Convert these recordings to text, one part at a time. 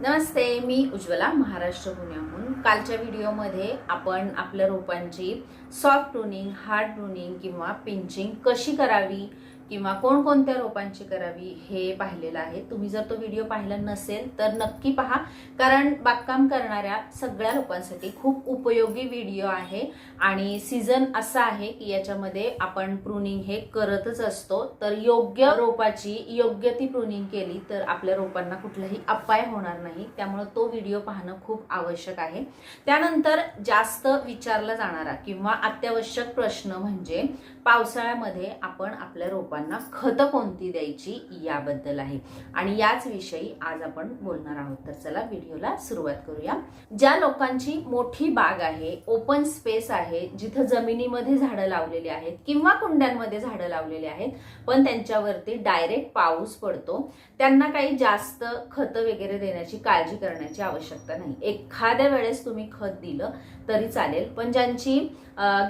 नमस्ते मी उज्ज्वला महाराष्ट्र पुण्याहून. कालच्या व्हिडिओमध्ये आपण आपल्या रोपांची सॉफ्ट प्रुनिंग हार्ड प्रुनिंग किंवा पिंचिंग कशी करावी किंवा कोणकोणत्या रोपांची करावी हे पाहिलेलं आहे. तुम्ही जर तो व्हिडिओ पाहिला नसेल तर नक्की पहा. कारण बागकाम करणाऱ्या सगळ्या लोकांसाठी खूप उपयोगी व्हिडिओ आहे. आणि सीझन असा आहे की याच्यामध्ये आपण प्रुनिंग हे करतच असतो. तर योग्य रोपाची योग्य ती प्रुनिंग केली तर आपल्या रोपांना कुठलाही अपाय होणार नाही. त्यामुळे तो व्हिडिओ पाहणं खूप आवश्यक आहे. त्यानंतर जास्त विचारला जाणारा किंवा अत्यावश्यक प्रश्न म्हणजे पावसाळ्यामध्ये आपण आपल्या रोपांना खतं कोणती द्यायची याबद्दल आहे. आणि याच विषयी आज आपण बोलणार आहोत. तर चला व्हिडिओला सुरुवात करूया. ज्या लोकांची मोठी बाग आहे ओपन स्पेस आहे जिथं जमिनीमध्ये झाडं लावलेली आहेत किंवा कुंड्यांमध्ये झाडं लावलेली आहेत पण त्यांच्यावरती डायरेक्ट पाऊस पडतो त्यांना काही जास्त खतं वगैरे देण्याची काळजी करण्याची आवश्यकता नाही. एखाद्या वेळेस तुम्ही खत दिलं तरी चालेल. पण ज्यांची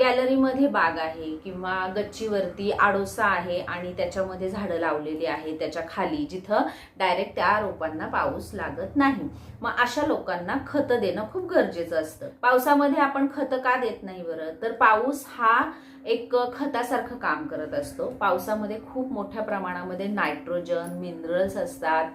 गॅलरीमध्ये बाग आहे किंवा गच्चीवरती आडोसा आहे आणि त्याच्यामध्ये झाडं लावलेली आहे त्याच्याखाली जिथं डायरेक्ट त्या रोपांना पाऊस लागत नाही. मग अशा लोकांना खतं देणं खूप गरजेचं असतं. पावसामध्ये आपण खतं का देत नाही बरं? तर पाऊस हा एक खतासारखं काम करत असतो. पावसामध्ये खूप मोठ्या प्रमाणामध्ये नायट्रोजन मिनरल्स असतात.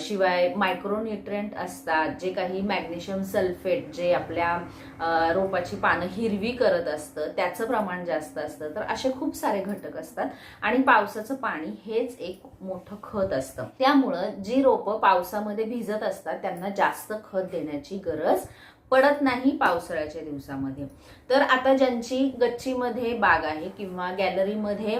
शिवाय मायक्रोन्युट्रियंट असतात जे काही मॅग्नेशियम सल्फेट जे आपल्या रोपाची पानं हिरवी करत असतं त्याचं प्रमाण जास्त असतं. तर असे खूप सारे घटक असतात. आणि पावसाचं पाणी हेच एक मोठं खत असतं. त्यामुळं जी रोपं पावसामध्ये भिजत असतात त्यांना जास्त खत देण्याची गरज पडत नाही पावसाळ्याच्या दिवसामध्ये. तर आता ज्यांची गच्चीमध्ये बाग आहे किंवा गॅलरीमध्ये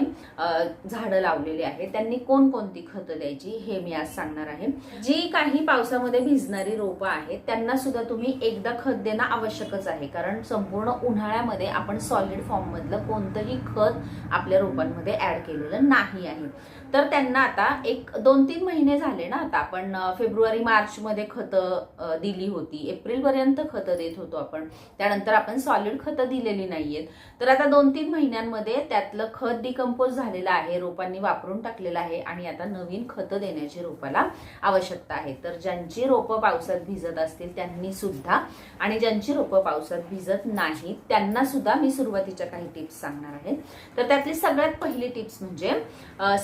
झाडं लावलेली आहे त्यांनी कोणकोणती खतं द्यायची हे मी आज सांगणार आहे. जी काही पावसामध्ये भिजणारी रोपं आहेत त्यांना सुद्धा तुम्ही एकदा खत देणं आवश्यकच आहे. कारण संपूर्ण उन्हाळ्यामध्ये आपण सॉलिड फॉर्म मधलं कोणतंही खत आपल्या रोपांमध्ये ऍड केलेलं नाही आहे. तर त्यांना आता एक दोन तीन महिने झाले ना आता आपण फेब्रुवारी मार्चमध्ये खतं दिली होती. एप्रिलपर्यंत खतं देत होतो आपण. त्यानंतर आपण सॉलिड खतं दिलेली नाही आहेत तर आता दोन तीन महिन्यांमध्ये त्यातलं खत डिकम्पोज झालेलं आहे रोपांनी वापरून टाकलेलं आहे आणि आता नवीन खतं देण्याची रोपाला आवश्यकता आहे. तर ज्यांची रोपं पावसात भिजत असतील त्यांनी सुद्धा आणि ज्यांची रोपं पावसात भिजत नाहीत त्यांना सुद्धा मी सुरुवातीच्या काही टिप्स सांगणार आहे. तर त्यातली सगळ्यात पहिली टिप्स म्हणजे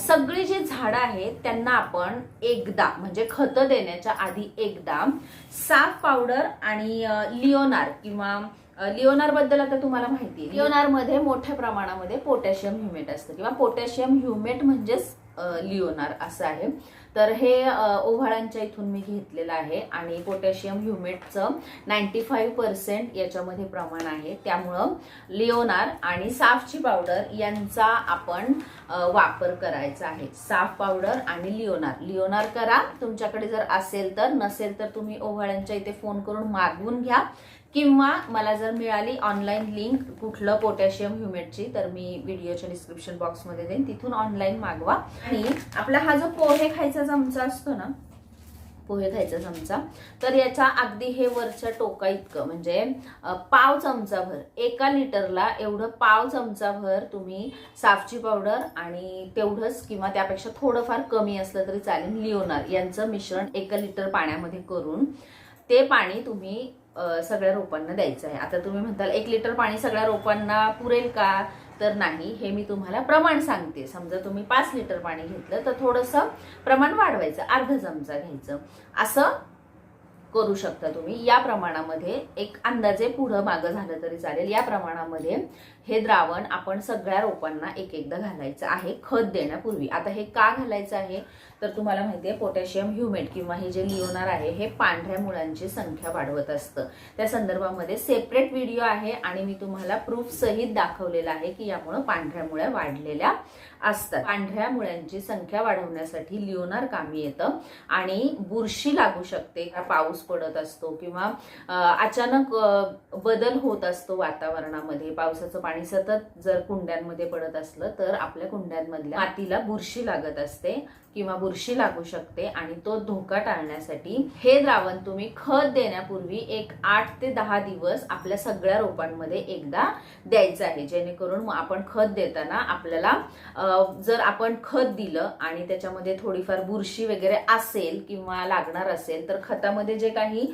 सगळी सगळी जे झाडं आहेत त्यांना आपण एकदा म्हणजे खतं देण्याच्या आधी एकदा साफ पावडर आणि लिओनार किंवा लिओनारबद्दल आता तुम्हाला माहिती आहे. लिओनारमध्ये मोठ्या प्रमाणामध्ये पोटॅशियम ह्युमेट असतं किंवा पोटॅशियम ह्युमेट म्हणजेच लिओनार असं आहे. तर हे ओव्हाळांच्या इथून मी घेतलेलं आहे आणि पोटॅशियम ह्युमेटचं नाईन्टी फाईव्ह पर्सेंट याच्यामध्ये प्रमाण आहे. त्यामुळं लिओनार आणि साफची पावडर यांचा आपण वापर करायचा आहे. साफ पावडर आणि लिओनार. लिओनार करा. तुमच्याकडे जर असेल तर नसेल तर तुम्ही ओव्हाळ्यांच्या इथे फोन करून मागवून घ्या. किंवा मला जर मिळाली ऑनलाईन लिंक कुठलं पोटॅशियम ह्युमेटची तर मी व्हिडिओच्या डिस्क्रिप्शन बॉक्समध्ये देईन. तिथून ऑनलाईन मागवा. आणि आपला हा जो पोहे खायचा चमचा असतो ना पोहे खायचा चमचा तर याचा अगदी हे वरच्या टोका इतकं. म्हणजे पाव चमचाभर एका लिटरला एवढं पाव चमचाभर तुम्ही साफची पावडर आणि तेवढंच किंवा त्यापेक्षा थोडंफार कमी असलं तरी चालेल. लिओनार यांचं मिश्रण एका लिटर पाण्यामध्ये करून ते पाणी तुम्ही सगळ्या रोपांना द्यायचं आहे. आता तुम्ही म्हणताल एक लिटर पाणी सगळ्या रोपांना पुरेल का? तर नाही. हे मी तुम्हाला प्रमाण सांगते. समजा तुम्ही पाच लिटर पाणी घेतलं तर थोडंसं प्रमाण वाढवायचं. अर्धा चमचा घ्यायचं. असं करू शकता तुम्ही. या प्रमाणामध्ये एक अंदाजे पुढं मागं झालं तरी चालेल. या प्रमाणामध्ये हे द्रावण आपण सगळ्या रोपांना एक एकदा घालायचं आहे. खत देण्यापूर्वी. आता हे का घालायचं आहे? तर तुम्हाला माहिती आहे पोटॅशियम ह्युमेट किंवा हे जे लिओनार आहे हे पांढऱ्या मुळांची संख्या वाढवत असतं. त्या संदर्भामध्ये सेपरेट व्हिडिओ आहे आणि मी तुम्हाला प्रूफसहित दाखवलेला आहे की यामुळं पांढऱ्या मुळ्या वाढलेल्या असतात. पांढऱ्या मुळ्यांची संख्या वाढवण्यासाठी लिओनार कामी येतं आणि बुरशी लागू शकते. पाऊस पडत असतो किंवा अचानक बदल होत असतो वातावरणामध्ये. पावसाचं पाणी सतत जर कुंड्यांमध्ये पडत असलं तर आपल्या कुंड्यांमधल्या मातीला बुरशी लागत असते किंवा बुरशी लागू शकते आणि तो धोका टाळण्यासाठी हे द्रावण तुम्ही खत देण्यापूर्वी एक आठ ते दहा दिवस आपल्या सगळ्या रोपांमध्ये एकदा द्यायचं आहे. जेणेकरून आपण खत देताना आपल्याला जर आपण खत दिलं आणि त्याच्यामध्ये थोडीफार बुरशी वगैरे असेल किंवा लागणार असेल तर खतामध्ये जे काही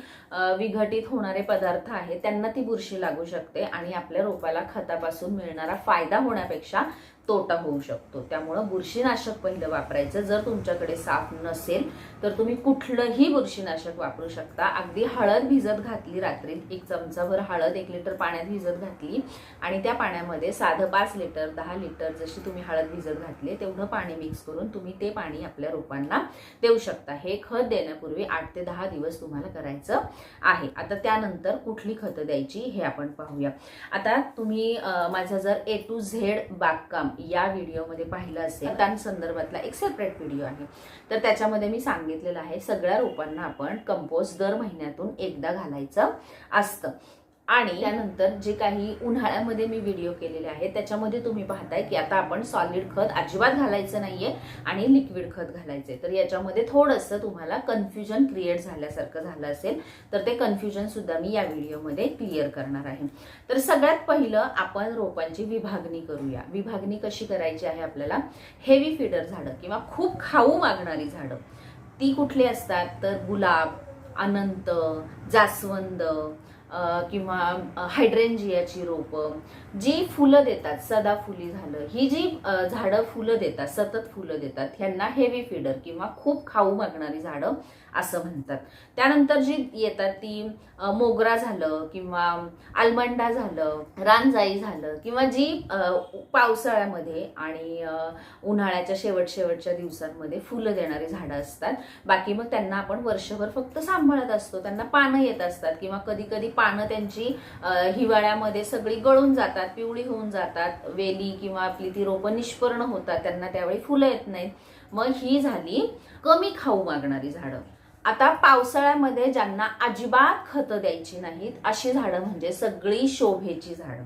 विघटित होणारे पदार्थ आहेत त्यांना ती बुरशी लागू शकते आणि आपल्या रोपाला खतापासून मिळणारा फायदा होण्यापेक्षा तोटा होऊ शकतो. त्यामुळं बुरशीनाशक पहिलं वापरायचं. जर तुमच्याकडे साफ नसेल तर तुम्ही कुठलंही बुरशीनाशक वापरू शकता. अगदी हळद भिजत घातली रात्री एक चमचाभर हळद एक लिटर पाण्यात भिजत घातली आणि त्या पाण्यामध्ये साधं पाच लिटर दहा लिटर जशी तुम्ही हळद भिजत घातली तेवढं पाणी मिक्स करून तुम्ही ते पाणी आपल्या रोपांना देऊ शकता. हे खत देण्यापूर्वी आठ ते दहा दिवस तुम्हाला करायचं आहे. आता त्यानंतर कुठली खतं द्यायची हे आपण पाहूया. आता तुम्ही माझं माझा जर ए टू झेड बागकाम या व्हिडिओमध्ये पाहिलं असेल त्या संदर्भातला एक सेपरेट व्हिडिओ आहे. तर त्याच्यामध्ये मी सांगितलेलं आहे सगळ्या रोपांना आपण कंपोस्ट दर महिन्यातून एकदा घालायचं असतं. आणि त्यानंतर जे काही उन्हाळ्यामध्ये मी व्हिडिओ केलेले आहेत त्याच्यामध्ये तुम्ही पाहताय की आता आपण सॉलिड खत अजिबात घालायचं नाहीये आणि लिक्विड खत घालायचंय. तर याच्यामध्ये थोडंसं तुम्हाला कन्फ्युजन क्रिएट झाल्यासारखं झालं असेल तर ते कन्फ्युजन सुद्धा मी या व्हिडिओमध्ये क्लिअर करणार आहे. तर सगळ्यात पहिलं आपण रोपांची विभागणी करूया. विभागणी कशी करायची आहे आपल्याला? हेवी फिडर झाडं किंवा खूप खाऊ मागणारी झाडं. ती कुठली असतात? तर गुलाब अनंत जास्वंद किंवा हायड्रेंजियाची रोपं जी फुलं देतात सदाफुली झालं. ही जी झाडं फुलं देतात सतत फुलं देतात ह्यांना हेवी फिडर किंवा खूप खाऊ मागणारी झाडं असं म्हणतात. त्यानंतर जी येतात ती मोगरा झालं किंवा आलमंडा झालं रानजाई झालं किंवा जी पावसाळ्यामध्ये आणि उन्हाळ्याच्या शेवट शेवटच्या दिवसांमध्ये फुलं देणारी झाडं असतात. बाकी मग त्यांना आपण वर्षभर फक्त सांभाळत असतो. त्यांना पानं येत असतात किंवा कधी कधी पानं त्यांची हिवाळ्यामध्ये सगळी गळून जातात पिवळी होऊन जातात. वेली किंवा आपली ती रोपं निष्पर्ण होतात त्यांना त्यावेळी फुलं येत नाहीत. मग ही झाली कमी खाऊ मागणारी झाडं. आता पावसाळ्यामध्ये ज्यांना अजिबात खतं द्यायची नाहीत अशी झाडं म्हणजे सगळी शोभेची झाडं.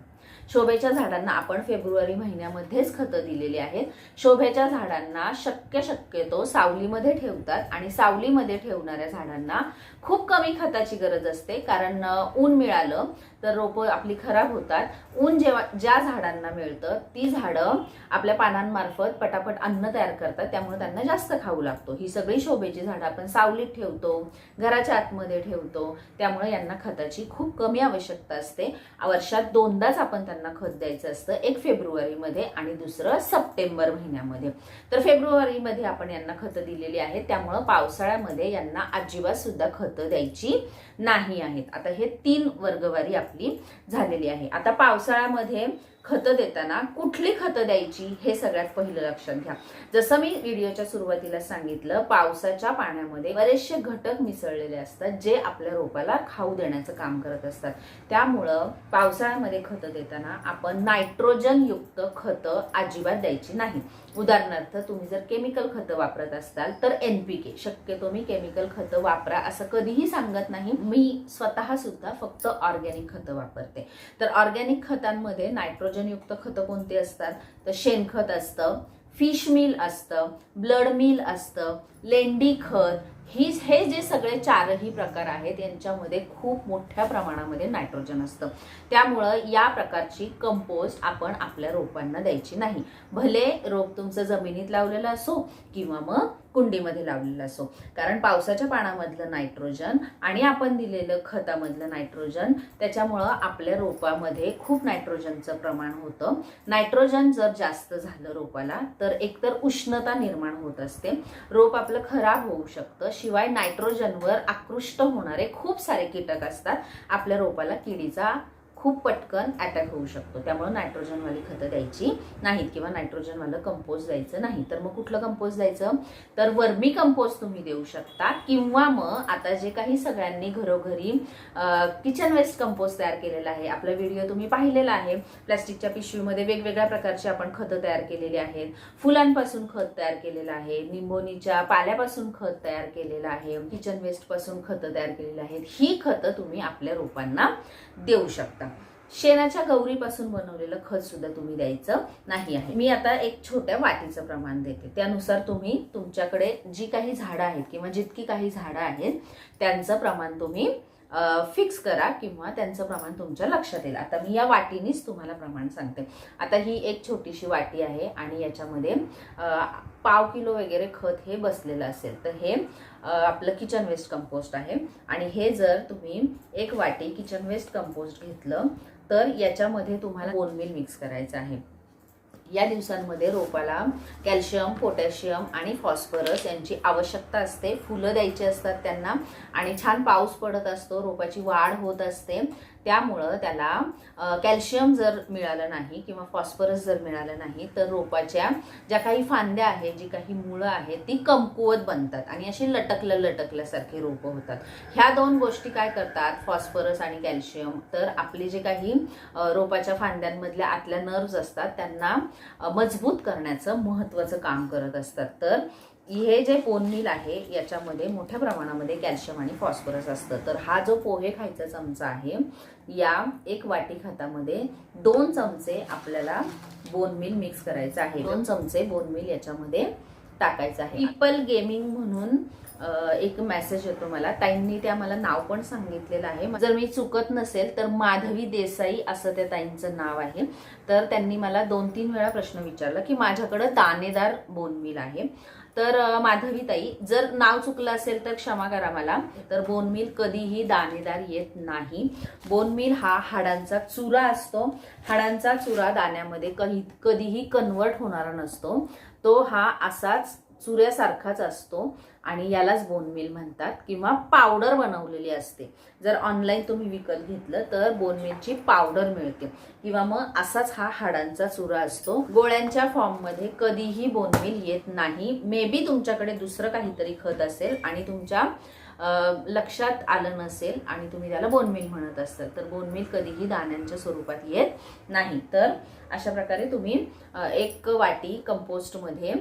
शोभेच्या झाडांना आपण फेब्रुवारी महिन्यामध्येच खतं दिलेली आहेत. शोभेच्या झाडांना शक्य शक्यतो सावलीमध्ये ठेवतात आणि सावलीमध्ये ठेवणाऱ्या झाडांना खूप कमी खताची गरज असते कारण ऊन मिळालं तर रोपं आपली खराब होतात. ऊन जेव्हा ज्या झाडांना मिळतं ती झाडं आपल्या पानांमार्फत पटापट अन्न तयार करतात त्यामुळे त्यांना जास्त खाऊ लागतो. ही सगळी शोभेची झाडं आपण सावलीत ठेवतो घराच्या आतमध्ये ठेवतो त्यामुळे यांना खताची खूप कमी आवश्यकता असते. वर्षात दोनदाच आपण त्यांना खत द्यायचं असतं एक फेब्रुवारीमध्ये आणि दुसरं सप्टेंबर महिन्यामध्ये. तर फेब्रुवारीमध्ये आपण यांना खतं दिलेली आहेत त्यामुळं पावसाळ्यामध्ये यांना अजिबात सुद्धा खत द्यायची नाही आहेत. आता हे तीन वर्गवारी आपली झालेली आहे. आता पावसाळ्यामध्ये खतं देताना कुठली खतं द्यायची हे सगळ्यात पहिलं लक्षात घ्या. जसं मी व्हिडिओच्या सुरुवातीला सांगितलं पावसाच्या पाण्यामध्ये बरेचसे घटक मिसळलेले असतात जे आपल्या रोपाला खाऊ देण्याचं काम करत असतात. त्यामुळं पावसाळ्यामध्ये खतं देताना आपण नायट्रोजन युक्त खतं अजिबात द्यायची नाही. उदाहरणार्थ तुम्ही जर केमिकल खतं वापरत असाल तर एनपीके शक्यतो मी केमिकल खतं वापरा असं कधीही सांगत नाही. मी स्वतः सुद्धा फक्त ऑर्गॅनिक खतं वापरते. तर ऑर्गॅनिक खतांमध्ये नायट्रोजनयुक्त खतं कोणती असतात? तर शेणखत असतं फिश मिल असतं ब्लड मिल असतं लेंडी खत. ही हे जे सगळे चारही प्रकार आहेत यांच्यामध्ये खूप मोठ्या प्रमाणामध्ये नायट्रोजन असतं. त्यामुळं या प्रकारची कंपोस्ट आपण आपल्या रोपांना द्यायची नाही. भले रोप तुमचं जमिनीत लावलेलं असो किंवा मग कुंडीमध्ये लावलेला असो. कारण पावसाच्या पाण्यामधलं नायट्रोजन आणि आपण दिलेलं खतामधलं नायट्रोजन त्याच्यामुळं आपल्या रोपामध्ये खूप नायट्रोजनचं प्रमाण होतं. नायट्रोजन जर जास्त झालं रोपाला तर एकतर उष्णता निर्माण होत असते. रोप आपलं खराब होऊ शकतं. शिवाय नायट्रोजनवर आकृष्ट होणारे खूप सारे कीटक असतात. आपल्या रोपाला किडीचा खूप पटकन अटॅक होऊ शकतो. त्यामुळं नायट्रोजनवाली खतं द्यायची नाहीत किंवा नायट्रोजनवालं कंपोस्ट द्यायचं नाही. तर मग कुठलं कंपोस्ट द्यायचं? तर वर्मी कंपोस्ट तुम्ही देऊ शकता किंवा मग आता जे काही सगळ्यांनी घरोघरी किचन वेस्ट कंपोस्ट तयार केलेला आहे. आपला व्हिडिओ तुम्ही पाहिलेला आहे. प्लॅस्टिकच्या पिशवीमध्ये वेगवेगळ्या प्रकारची आपण खतं तयार केलेली आहेत. फुलांपासून खत तयार केलेलं आहे. निंबोनीच्या पाल्यापासून खत तयार केलेलं आहे. किचन वेस्टपासून खतं तयार केलेली आहेत. ही खतं तुम्ही आपल्या रोपांना देऊ शकता. शेणाच्या गौरीपासून बनवलेलं खत सुद्धा तुम्ही द्यायचं नाही आहे. मी आता एक छोट्या वाटीचं प्रमाण देते. त्यानुसार तुम्ही तुमच्याकडे जी काही झाडं आहेत किंवा जितकी काही झाडं आहेत त्यांचं प्रमाण तुम्ही फिक्स करा किंवा त्यांचं प्रमाण तुमच्या लक्षात येईल. आता मी या वाटीनीच तुम्हाला प्रमाण सांगते. आता ही एक छोटीशी वाटी आहे आणि याच्यामध्ये पाव किलो वगैरे खत हे बसलेलं असेल तर हे आपलं किचन वेस्ट कंपोस्ट आहे. आणि हे जर तुम्ही एक वाटी किचन वेस्ट कंपोस्ट घेतलं तर याच्यामध्ये तुम्हाला बोनमील मिक्स करायचं आहे. या दिवसांमध्ये रोपाला कॅल्शियम पोटॅशियम आणि फॉस्फरस यांची आवश्यकता असते. फुलं द्यायची असतात त्यांना आणि छान पाऊस पडत असतो रोपाची वाढ होत असते. त्यामुळं त्याला कॅल्शियम जर मिळालं नाही किंवा फॉस्फरस जर मिळालं नाही तर रोपाच्या ज्या काही फांद्या आहेत जी काही मुळं आहेत ती कमकुवत बनतात आणि अशी लटकलं लटकल्यासारखी रोपं होतात. ह्या दोन गोष्टी काय करतात? फॉस्फरस आणि कॅल्शियम. तर आपली जे काही रोपाच्या फांद्यांमधल्या आतल्या नर्व्ज असतात त्यांना मजबूत करण्याचं महत्त्वाचं काम करत असतात. तर हे जे पोनमिल आहे याच्यामध्ये मोठ्या प्रमाणामध्ये कॅल्शियम आणि फॉस्फरस असतं. तर हा जो पोहे खायचा चमचा आहे या एक वाटी खतामध्ये दोन चमचे आपल्याला बोनमिल मिक्स करायचं आहे. दोन चमचे बोनमिल याच्यामध्ये टाकायचं आहे. पीपल गेमिंग म्हणून एक मेसेज येतो मला. ताईंनी त्या मला नाव पण सांगितलेलं आहे. जर मी चुकत नसेल तर माधवी देसाई असं त्या ताईंचं नाव आहे. तर त्यांनी मला दोन तीन वेळा प्रश्न विचारला की माझ्याकडं दाणेदार बोनमिल आहे. तर माधवीताई माधवी ताई जर नाव चुकलं असेल तर क्षमा करा मला. तर बोनमिल कधीही दाणेदार येत नाही. बोनमिल हा हाडांचा चुरा असतो. हाडांचा चुरा दाण्यामध्ये कधी कधीही कन्वर्ट होणारा नसतो. तो हा असाच चुऱ्यासारखाच असतो आणि यालाच बोनमिल म्हणतात किंवा पावडर बनवलेली असते. जर ऑनलाईन तुम्ही विकत घेतलं तर बोनमिलची पावडर मिळते. किंवा मग असाच हा हाडांचा चुरा असतो. गोळ्यांच्या फॉर्ममध्ये कधीही बोनमिल येत नाही. मे बी तुमच्याकडे दुसरं काहीतरी खत असेल आणि तुमच्या लक्षात आलं नसेल आणि तुम्ही त्याला बोनमिल म्हणत असाल तर बोनमिल कधीही दाण्यांच्या स्वरूपात येत नाही. तर अशा प्रकारे तुम्ही एक वाटी कंपोस्टमध्ये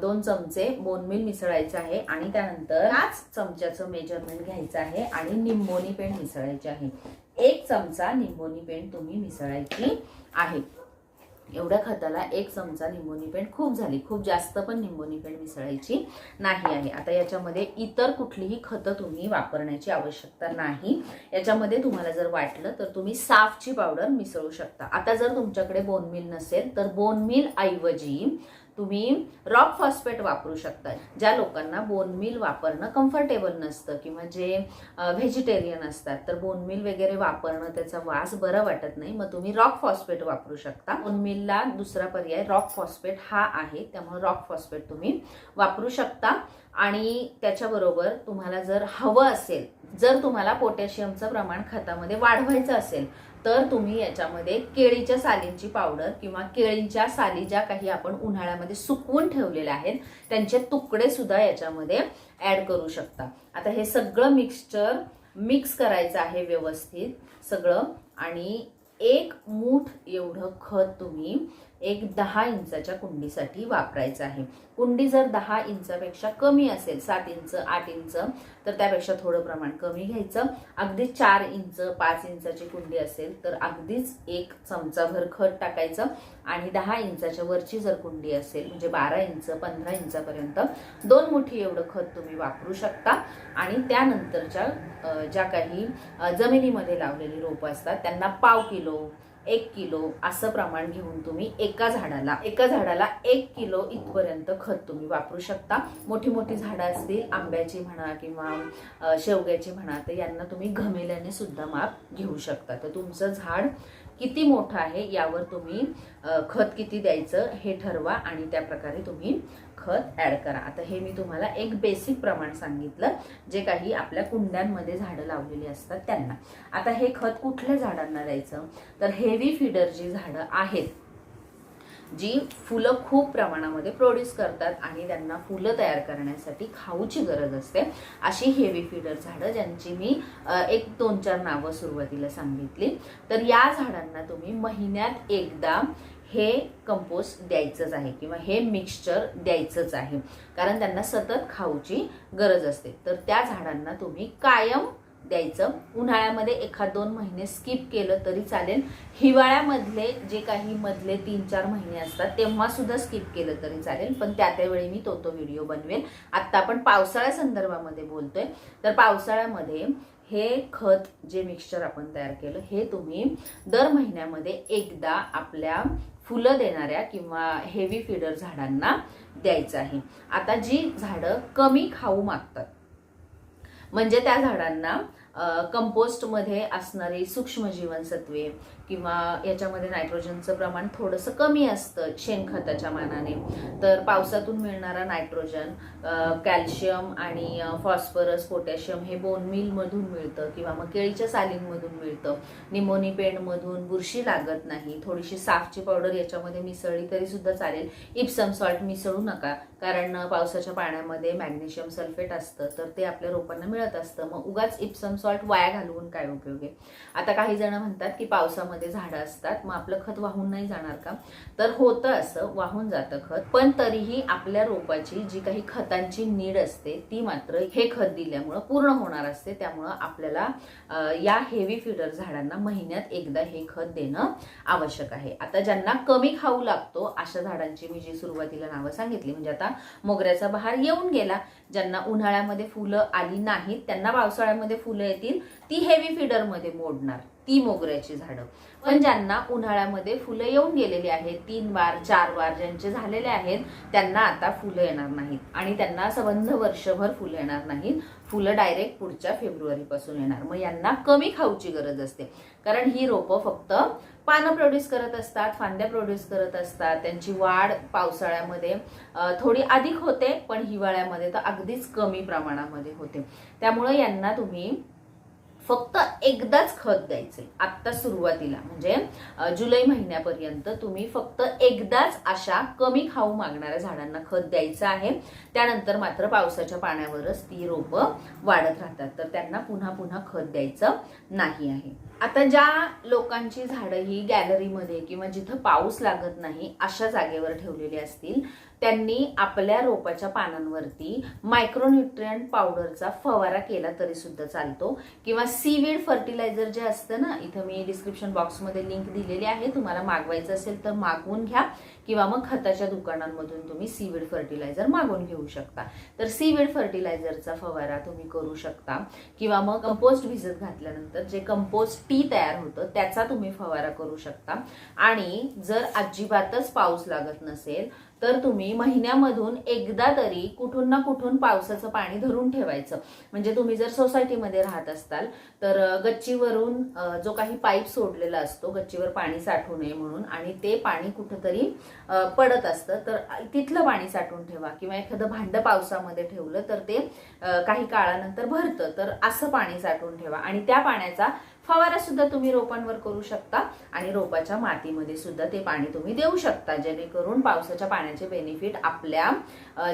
दोन चमचे बोनमिल मिसळायचं आहे आणि त्यानंतर पाच चमच्याचं मेजरमेंट घ्यायचं आहे आणि निंबोनी पेंड मिसळायचे आहे. एक चमचा निंबोनी पेंड तुम्ही मिसळायची आहे. एवढ्या खताला एक चमचा निंबोनी पेंट खूप झाली. खूप जास्त पण निंबोनी पेंट मिसळायची नाही आहे. आता याच्यामध्ये इतर कुठलीही खतं तुम्ही वापरण्याची आवश्यकता नाही. याच्यामध्ये तुम्हाला जर वाटलं तर तुम्ही साफची पावडर मिसळू शकता. आता जर तुमच्याकडे बोनमिल नसेल तर बोनमिल ऐवजी तुम्ही रॉक फॉस्फेट वापरू शकता ज्या लोकांना बोनमिल वापरणं कम्फर्टेबल नसतं किंवा जे व्हेजिटेरियन असतात तर बोनमिल वगैरे वापरणं त्याचा वास बरं वाटत नाही. मग तुम्ही रॉक फॉस्फेट वापरू शकता. बोनमिलला दुसरा पर्याय रॉक फॉस्फेट हा आहे. त्यामुळे रॉक फॉस्फेट तुम्ही वापरू शकता. आणि त्याच्याबरोबर तुम्हाला जर हवं असेल जर तुम्हाला पोटॅशियमचं प्रमाण खतामध्ये वाढवायचं असेल तर तुम्ही याच्यामध्ये केळीच्या सालींची पावडर किंवा केळींच्या साली ज्या काही आपण उन्हाळ्यामध्ये सुकवून ठेवलेल्या आहेत त्यांचे तुकडे सुद्धा याच्यामध्ये ऍड करू शकता. आता हे सगळं मिक्सचर मिक्स करायचं आहे व्यवस्थित सगळं आणि एक मूठ एवढं खत तुम्ही एक दहा इंचाच्या कुंडीसाठी वापरायचं आहे. कुंडी जर दहा इंचापेक्षा कमी असेल सात इंच आठ इंच तर त्यापेक्षा थोडं प्रमाण कमी घ्यायचं. अगदी चार इंच पाच इंचाची कुंडी असेल तर अगदीच एक चमचाभर खत टाकायचं. आणि दहा इंचाच्या वरची जर कुंडी असेल म्हणजे बारा इंच पंधरा इंचापर्यंत दोन मुठी एवढं खत तुम्ही वापरू शकता. आणि त्यानंतरच्या ज्या काही जमिनीमध्ये लावलेली रोपं असतात त्यांना पाव किलो एक किलो असं प्रमाण घेऊन तुम्ही एका झाडाला एका झाडाला एक किलो इथपर्यंत खत तुम्ही वापरू शकता. मोठी मोठी झाडं असतील आंब्याची म्हणा किंवा शेवग्याची म्हणा तर यांना तुम्ही घमेल्याने सुद्धा माप घेऊ शकता. तर तुमचं झाड किती मोठं आहे यावर तुम्ही खत किती द्यायचं हे ठरवा आणि त्या प्रकारे तुम्ही खत ॲड करा. आता हे मी तुम्हाला एक बेसिक प्रमाण सांगितलं जे काही आपल्या कुंड्यांमध्ये झाडं लावलेली असतात त्यांना. आता हे खत कुठल्या झाडांना द्यायचं? तर हेवी फिडर जी झाडं आहेत जी फुलं खूप प्रमाणामध्ये प्रोड्यूस करतात आणि त्यांना फुलं तयार करण्यासाठी खाऊची गरज असते अशी हेवी फिडर झाडं ज्यांची मी एक दोन चार नावं सुरुवातीला सांगितली. तर या झाडांना तुम्ही महिन्यात एकदा हे कंपोस्ट द्यायचंच आहे किंवा हे मिक्सचर द्यायचंच आहे. कारण त्यांना सतत खाऊची गरज असते. तर त्या झाडांना तुम्ही कायम द्यायचं. उन्हाळ्यामध्ये एखाद दोन महिने स्किप केलं तरी चालेल. हिवाळ्यामधले जे काही मधले तीन चार महिने असतात तेव्हा सुद्धा स्किप केलं तरी चालेल. पण त्या त्यावेळी मी तो तो व्हिडिओ बनवेल. आत्ता आपण पावसाळ्या संदर्भामध्ये बोलतोय. तर पावसाळ्यामध्ये हे खत जे मिक्सचर आपण तयार केलं हे तुम्ही दर महिन्यामध्ये एकदा आपल्या फुलं देणाऱ्या किंवा हेवी फिडर झाडांना द्यायचं आहे. आता जी झाडं कमी खाऊ मागतात म्हणजे त्या झाडांना कंपोस्टमध्ये असणारी सूक्ष्म जीवनसत्वे किंवा याच्यामध्ये नायट्रोजनचं प्रमाण थोडंसं कमी असतं शेणखताच्या मानाने. तर पावसातून मिळणारा नायट्रोजन कॅल्शियम आणि फॉस्फरस पोटॅशियम हे बोन मिलमधून मिळतं किंवा मग केळीच्या सालींमधून मिळतं. निमोनी पेंडमधून बुरशी लागत नाही. थोडीशी साफची पावडर याच्यामध्ये मिसळली तरी सुद्धा चालेल. इप्सम सॉल्ट मिसळू नका. कारण पावसाच्या पाण्यामध्ये मॅग्नेशियम सल्फेट असतं तर ते आपल्या रोपांना मिळत असतं. मग उगाच इप्सम सॉल्ट वाया घालवून काय उपयोग आहे? आता काही जण म्हणतात की पावसामध्ये झाडं असतात मग आपलं खत वाहून नाही जाणार का? तर होतं असं वाहून जातं खत. पण तरीही आपल्या रोपाची जी काही खतांची नीड असते ती मात्र हे खत दिल्यामुळं पूर्ण होणार असते. त्यामुळं आपल्याला या हेवी फिडर झाडांना महिन्यात एकदा हे खत देणं आवश्यक आहे. आता ज्यांना कमी खाऊ लागतो अशा झाडांची मी जी सुरुवातीला नावं सांगितली म्हणजे आता मोगऱ्याचा बहार येऊन गेला. ज्यांना उन्हाळ्यामध्ये फुलं आली नाहीत त्यांना पावसाळ्यामध्ये फुलं येतील ती हेवी फिडरमध्ये मोडणार. ती मोगऱ्याची झाडं. पण ज्यांना उन्हाळ्यामध्ये फुलं येऊन गेलेली आहेत तीन वार चार वार ज्यांचे झालेले आहेत त्यांना आता फुलं येणार नाहीत. आणि त्यांना सबंध वर्षभर फुलं येणार नाहीत. फुलं डायरेक्ट पुढच्या फेब्रुवारीपासून येणार. मग यांना कमी खाऊची गरज असते. कारण ही रोपं फक्त पानं प्रोड्यूस करत असतात फांद्या प्रोड्यूस करत असतात. त्यांची वाढ पावसाळ्यामध्ये थोडी अधिक होते पण हिवाळ्यामध्ये तर अगदीच कमी प्रमाणामध्ये होते. त्यामुळे यांना तुम्ही फक्त एकदाच खत द्यायचे आत्ता सुरुवातीला. म्हणजे जुलै महिन्यापर्यंत तुम्ही फक्त एकदाच अशा कमी खाऊ मागणाऱ्या झाडांना खत द्यायचं आहे. त्यानंतर मात्र पावसाच्या पाण्यावरच ती रोपं वाढत राहतात. तर त्यांना पुन्हा पुन्हा खत द्यायचं नाही आहे. आता ज्या लोकांची झाडं ही गॅलरीमध्ये किंवा जिथं पाऊस लागत नाही अशा जागेवर ठेवलेली असतील त्यांनी आपल्या रोपाच्या पानांवरती मायक्रोन्युट्रियंट पावडरचा फवारा केला तरी सुद्धा चालतो. किंवा सीवीड फर्टिलायझर जे असतं ना इथं मी डिस्क्रिप्शन बॉक्समध्ये लिंक दिलेली आहे. तुम्हाला मागवायचं असेल तर मागवून घ्या. किंवा मग खताच्या दुकानांमधून तुम्ही सीवीड फर्टिलायझर मागवून घेऊ शकता. तर सीवीड फर्टिलायझरचा फवारा तुम्ही करू शकता. किंवा मग कंपोस्ट भिजत घातल्यानंतर जे कंपोस्ट टी तयार होतं त्याचा तुम्ही फवारा करू शकता. आणि जर अजिबातच पाऊस लागत नसेल तर तुम्ही महिन्यामधून एकदा तरी कुठून ना कुठून पावसाचं पाणी धरून ठेवायचं. म्हणजे तुम्ही जर सोसायटीमध्ये राहत असताल तर गच्चीवरून जो काही पाईप सोडलेला असतो गच्चीवर पाणी साठू नये म्हणून आणि ते पाणी कुठंतरी पडत असतं तर तिथलं पाणी साठवून ठेवा किंवा एखादं भांडं पावसामध्ये ठेवलं तर ते काही काळानंतर भरतं. तर असं पाणी साठवून ठेवा आणि त्या पाण्याचा फवारा सुद्धा तुम्ही रोपांवर करू शकता आणि रोपाच्या मातीमध्ये सुद्धा ते पाणी तुम्ही देऊ शकता. जेणेकरून पावसाच्या पाण्याचे बेनिफिट आपल्या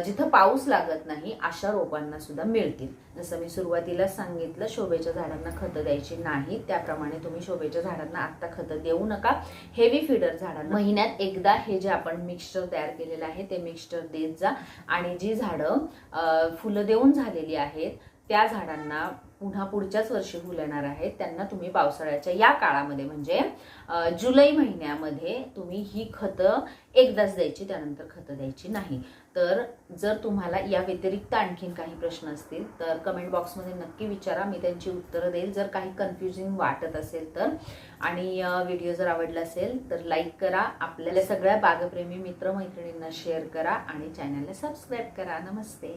जिथं पाऊस लागत नाही अशा रोपांना सुद्धा मिळतील. जसं मी सुरुवातीला सांगितलं शोभेच्या झाडांना खतं द्यायची नाही. त्याप्रमाणे तुम्ही शोभेच्या झाडांना आत्ता खतं देऊ नका. हेवी फिडर झाडांना महिन्यात एकदा हे जे आपण मिक्सचर तयार केलेलं आहे ते मिक्सचर देत जा. आणि जी झाडं फुलं देऊन झालेली आहेत त्या झाडांना पुन्हा पुढच्याच वर्षी फुल येणार आहेत. त्यांना तुम्ही पावसाळ्याच्या या काळामध्ये म्हणजे जुलै महिन्यामध्ये तुम्ही ही खतं एकदाच द्यायची त्यानंतर खतं द्यायची नाही. तर जर तुम्हाला या व्यतिरिक्त आणखीन काही प्रश्न असतील तर कमेंट बॉक्समध्ये नक्की विचारा. मी त्यांची उत्तरं देईल. जर काही कन्फ्युजिंग वाटत असेल तर. आणि व्हिडिओ जर आवडला असेल तर लाईक करा. आपल्याला सगळ्या बागप्रेमी मित्रमैत्रिणींना शेअर करा. आणि चॅनलला सबस्क्राईब करा. नमस्ते.